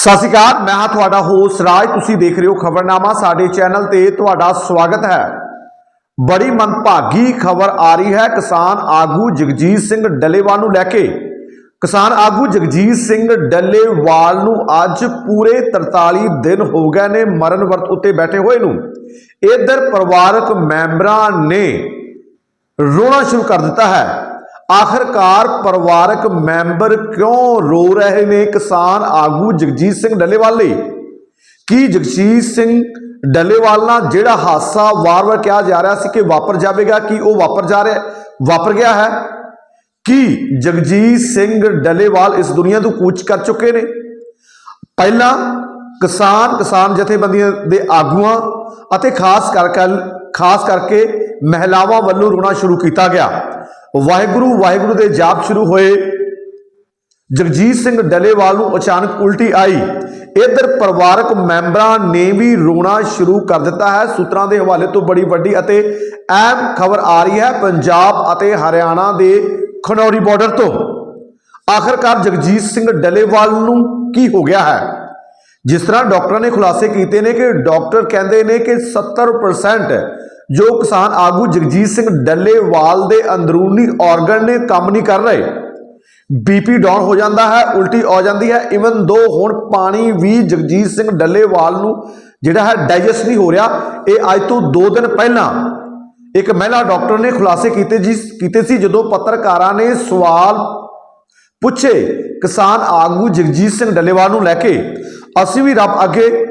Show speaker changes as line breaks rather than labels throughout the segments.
ਸਤਿ ਸ਼੍ਰੀ ਅਕਾਲ, ਮੈਂ ਹਾਂ ਤੁਹਾਡਾ ਹੋਸਟ ਰਾਜ। ਤੁਸੀਂ ਦੇਖ ਰਹੇ ਹੋ ਖਬਰਨਾਮਾ। ਸਾਡੇ ਚੈਨਲ ਤੇ ਤੁਹਾਡਾ ਸਵਾਗਤ ਹੈ। ਬੜੀ ਮੰਦਭਾਗੀ ਖਬਰ ਆ ਰਹੀ ਹੈ ਕਿਸਾਨ ਆਗੂ ਜਗਜੀਤ ਸਿੰਘ ਡੱਲੇਵਾਲ ਨੂੰ ਲੈ ਕੇ। ਕਿਸਾਨ ਆਗੂ ਜਗਜੀਤ ਸਿੰਘ ਡੱਲੇਵਾਲ ਨੂੰ ਅੱਜ ਪੂਰੇ 43 ਦਿਨ ਹੋ ਗਏ ਨੇ ਮਰਨ ਵਰਤ ਉੱਤੇ ਬੈਠੇ ਹੋਏ ਨੂੰ। ਇਧਰ ਪਰਿਵਾਰਕ ਮੈਂਬਰਾਂ ਨੇ ਰੋਣਾ ਸ਼ੁਰੂ ਕਰ ਦਿੱਤਾ ਹੈ। ਆਖਰਕਾਰ ਪਰਿਵਾਰਕ ਮੈਂਬਰ ਕਿਉਂ ਰੋ ਰਹੇ ਨੇ ਕਿਸਾਨ ਆਗੂ ਜਗਜੀਤ ਸਿੰਘ ਡੱਲੇਵਾਲ? ਲਈ ਕੀ ਜਗਜੀਤ ਸਿੰਘ ਡੱਲੇਵਾਲ ਨਾਲ ਜਿਹੜਾ ਹਾਦਸਾ ਵਾਰ-ਵਾਰ ਕਿਹਾ ਜਾ ਰਿਹਾ ਸੀ ਕਿ ਵਾਪਰ ਜਾਵੇਗਾ, ਕਿ ਉਹ ਵਾਪਰ ਜਾ ਰਿਹਾ, ਵਾਪਰ ਗਿਆ ਹੈ? ਕੀ ਜਗਜੀਤ ਸਿੰਘ ਡੱਲੇਵਾਲ ਇਸ ਦੁਨੀਆ ਤੋਂ ਕੂਚ ਕਰ ਚੁੱਕੇ ਨੇ? ਪਹਿਲਾਂ ਕਿਸਾਨ ਕਿਸਾਨ ਜਥੇਬੰਦੀਆਂ ਦੇ ਆਗੂਆਂ ਅਤੇ ਖਾਸ ਕਰਕੇ ਖਾਸ ਕਰਕੇ ਮਹਿਲਾਵਾਂ ਵੱਲੋਂ ਰੋਣਾ ਸ਼ੁਰੂ ਕੀਤਾ ਗਿਆ। ਵਾਹਿਗੁਰੂ ਵਾਹਿਗੁਰੂ ਦੇ ਜਾਪ ਸ਼ੁਰੂ ਹੋਏ। ਜਗਜੀਤ ਸਿੰਘ ਡੱਲੇਵਾਲ ਨੂੰ ਅਚਾਨਕ ਉਲਟੀ ਆਈ। ਇਧਰ ਪਰਿਵਾਰਕ ਮੈਂਬਰਾਂ ਨੇ ਵੀ ਰੋਣਾ ਸ਼ੁਰੂ ਕਰ ਦਿੱਤਾ ਹੈ। ਸੂਤਰਾਂ ਦੇ ਹਵਾਲੇ ਤੋਂ ਬੜੀ ਵੱਡੀ ਅਤੇ ਅਹਿਮ ਖਬਰ ਆ ਰਹੀ ਹੈ ਪੰਜਾਬ ਅਤੇ ਹਰਿਆਣਾ ਦੇ ਖਨੌਰੀ ਬਾਰਡਰ ਤੋਂ। ਆਖਰਕਾਰ ਜਗਜੀਤ ਸਿੰਘ ਡੱਲੇਵਾਲ ਨੂੰ ਕੀ ਹੋ ਗਿਆ ਹੈ? ਜਿਸ ਤਰ੍ਹਾਂ ਡਾਕਟਰਾਂ ਨੇ ਖੁਲਾਸੇ ਕੀਤੇ ਨੇ ਕਿ ਡਾਕਟਰ ਕਹਿੰਦੇ ਨੇ ਕਿ 70% ਜੋ ਕਿਸਾਨ ਆਗੂ ਜਗਜੀਤ ਸਿੰਘ ਡੱਲੇਵਾਲ ਦੇ ਅੰਦਰੂਨੀ ਆਰਗਨ ਨੇ ਕੰਮ ਨਹੀਂ ਕਰ ਰਹੇ। ਬੀਪੀ ਡਾਊਨ ਹੋ ਜਾਂਦਾ ਹੈ, ਉਲਟੀ ਆ ਜਾਂਦੀ ਹੈ। ਇਵਨ ਦੋ ਹੁਣ ਪਾਣੀ ਵੀ ਜਗਜੀਤ ਸਿੰਘ ਡੱਲੇਵਾਲ ਨੂੰ ਜਿਹੜਾ ਹੈ ਡਾਈਜੈਸਟ ਨਹੀਂ ਹੋ ਰਿਹਾ, ਇਹ ਅੱਜ ਤੋਂ 2 ਦਿਨ ਪਹਿਲਾਂ ਇੱਕ ਮਹਿਲਾ ਡਾਕਟਰ ਨੇ ਖੁਲਾਸੇ ਕੀਤੇ ਜਿਸ ਕੀਤੇ ਸੀ ਜਦੋਂ ਪੱਤਰਕਾਰਾਂ ਨੇ ਸਵਾਲ ਪੁੱਛੇ ਕਿਸਾਨ ਆਗੂ ਜਗਜੀਤ ਸਿੰਘ ਡੱਲੇਵਾਲ ਨੂੰ ਲੈ ਕੇ ਅਸੀਂ ਵੀ ਰੱਬ ਅੱਗੇ,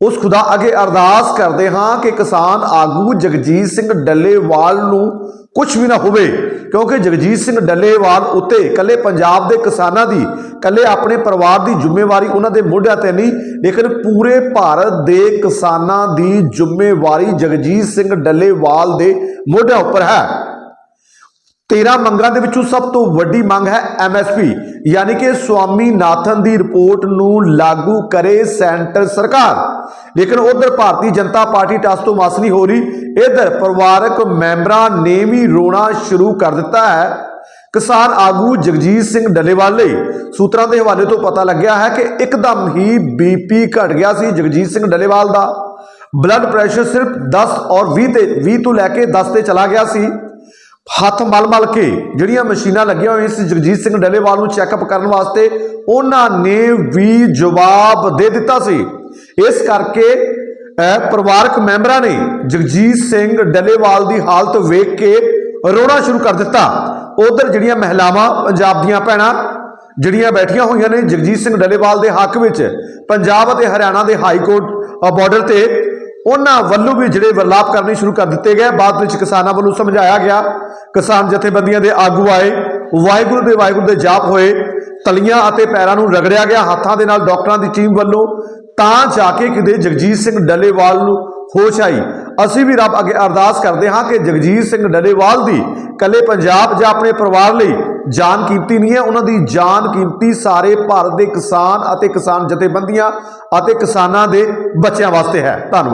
ਉਸ ਖੁਦਾ ਅੱਗੇ ਅਰਦਾਸ ਕਰਦੇ ਹਾਂ ਕਿ ਕਿਸਾਨ ਆਗੂ ਜਗਜੀਤ ਸਿੰਘ ਡੱਲੇਵਾਲ ਨੂੰ ਕੁਝ ਵੀ ਨਾ ਹੋਵੇ, ਕਿਉਂਕਿ ਜਗਜੀਤ ਸਿੰਘ ਡੱਲੇਵਾਲ ਉੱਤੇ ਕੱਲੇ ਪੰਜਾਬ ਦੇ ਕਿਸਾਨਾਂ ਦੀ ਕੱਲੇ ਆਪਣੇ ਪਰਿਵਾਰ ਦੀ ਜ਼ਿੰਮੇਵਾਰੀ ਉਹਨਾਂ ਦੇ ਮੋਢਿਆਂ ਤੇ ਨਹੀਂ, ਲੇਕਿਨ ਪੂਰੇ ਭਾਰਤ ਦੇ ਕਿਸਾਨਾਂ ਦੀ ਜ਼ਿੰਮੇਵਾਰੀ ਜਗਜੀਤ ਸਿੰਘ ਡੱਲੇਵਾਲ ਦੇ ਮੋਢਿਆਂ ਉੱਪਰ ਹੈ। 13 ਮੰਗਾਂ ਦੇ ਵਿੱਚੋਂ ਸਭ ਤੋਂ ਵੱਡੀ ਮੰਗ ਹੈ ਐਮਐਸਪੀ ਯਾਨੀ ਕਿ ਸਵਾਮੀਨਾਥਨ ਦੀ ਰਿਪੋਰਟ ਨੂੰ ਲਾਗੂ ਕਰੇ ਸੈਂਟਰ ਸਰਕਾਰ। ਲੇਕਿਨ ਉਧਰ ਭਾਰਤੀ ਜਨਤਾ ਪਾਰਟੀ ਟਸ ਤੋਂ ਮਸ ਨਹੀਂ ਹੋ ਰਹੀ। ਇਧਰ ਪਰਿਵਾਰਕ ਮੈਂਬਰਾਂ ਨੇ ਵੀ ਰੋਣਾ ਸ਼ੁਰੂ ਕਰ ਦਿੱਤਾ ਹੈ। ਕਿਸਾਨ ਆਗੂ ਜਗਜੀਤ ਸਿੰਘ ਡੱਲੇਵਾਲ ਲਈ ਸੂਤਰਾਂ ਦੇ ਹਵਾਲੇ ਤੋਂ ਪਤਾ ਲੱਗਿਆ ਹੈ ਕਿ ਇੱਕਦਮ ਹੀ ਬੀਪੀ ਘਟ ਗਿਆ ਸੀ ਜਗਜੀਤ ਸਿੰਘ ਡੱਲੇਵਾਲ ਦਾ। ਬਲੱਡ ਪ੍ਰੈਸ਼ਰ ਸਿਰਫ 10 ਔਰ 20 ਤੇ 20 ਤੋਂ ਲੈ ਕੇ 10 ਤੇ ਚਲਾ ਗਿਆ ਸੀ। ਹੱਥ ਮਲ ਮਲ ਕੇ ਜਿਹੜੀਆਂ ਮਸ਼ੀਨਾਂ ਲੱਗੀਆਂ ਹੋਈਆਂ ਸੀ ਜਗਜੀਤ ਸਿੰਘ ਡੱਲੇਵਾਲ ਨੂੰ ਚੈੱਕਅਪ ਕਰਨ ਵਾਸਤੇ, ਉਹਨਾਂ ਨੇ ਵੀ ਜਵਾਬ ਦੇ ਦਿੱਤਾ ਸੀ। ਇਸ ਕਰਕੇ ਪਰਿਵਾਰਕ ਮੈਂਬਰਾਂ ਨੇ ਜਗਜੀਤ ਸਿੰਘ ਡੱਲੇਵਾਲ ਦੀ ਹਾਲਤ ਵੇਖ ਕੇ ਰੋਣਾ ਸ਼ੁਰੂ ਕਰ ਦਿੱਤਾ। ਉਧਰ ਜਿਹੜੀਆਂ ਮਹਿਲਾਵਾਂ, ਪੰਜਾਬ ਦੀਆਂ ਭੈਣਾਂ ਜਿਹੜੀਆਂ ਬੈਠੀਆਂ ਹੋਈਆਂ ਨੇ ਜਗਜੀਤ ਸਿੰਘ ਡੱਲੇਵਾਲ ਦੇ ਹੱਕ ਵਿੱਚ, ਪੰਜਾਬ ਅਤੇ ਹਰਿਆਣਾ ਦੇ ਹਾਈ ਕੋਰਟ ਬਾਰਡਰ ਤੇ ਉਹਨਾਂ ਵੱਲੋਂ ਵੀ ਜਿਹੜੇ ਵਰਲਾਪ ਕਰਨੇ ਸ਼ੁਰੂ ਕਰ ਦਿੱਤੇ ਗਏ। ਬਾਅਦ ਵਿੱਚ ਕਿਸਾਨਾਂ ਵੱਲੋਂ ਸਮਝਾਇਆ ਗਿਆ, ਕਿਸਾਨ ਜਥੇਬੰਦੀਆਂ ਦੇ ਆਗੂ ਆਏ, ਵਾਹਿਗੁਰੂ ਦੇ ਵਾਹਿਗੁਰੂ ਦੇ ਜਾਪ ਹੋਏ, ਤਲੀਆਂ ਅਤੇ ਪੈਰਾਂ ਨੂੰ ਰਗੜਿਆ ਗਿਆ, ਹੱਥਾਂ ਦੇ ਨਾਲ ਡਾਕਟਰਾਂ ਦੀ ਟੀਮ ਵੱਲੋਂ, ਤਾਂ ਜਾ ਕੇ ਕਿਤੇ ਜਗਜੀਤ ਸਿੰਘ ਡੱਲੇਵਾਲ ਨੂੰ ਹੋਸ਼ ਆਈ। ਅਸੀਂ ਵੀ ਰੱਬ ਅੱਗੇ ਅਰਦਾਸ ਕਰਦੇ ਹਾਂ ਕਿ ਜਗਜੀਤ ਸਿੰਘ ਡੱਲੇਵਾਲ ਦੀ ਕੱਲੇ ਪੰਜਾਬ ਜਾਂ ਆਪਣੇ ਪਰਿਵਾਰ ਲਈ ਜਾਨ ਕੀਮਤੀ ਨਹੀਂ ਹੈ। ਉਹਨਾਂ ਦੀ ਜਾਨ ਕੀਮਤੀ ਸਾਰੇ ਭਾਰਤ ਦੇ ਕਿਸਾਨ ਅਤੇ ਕਿਸਾਨ ਜਥੇਬੰਦੀਆਂ ਅਤੇ ਕਿਸਾਨਾਂ ਦੇ ਬੱਚਿਆਂ ਵਾਸਤੇ ਹੈ। ਧੰਨਵਾਦ।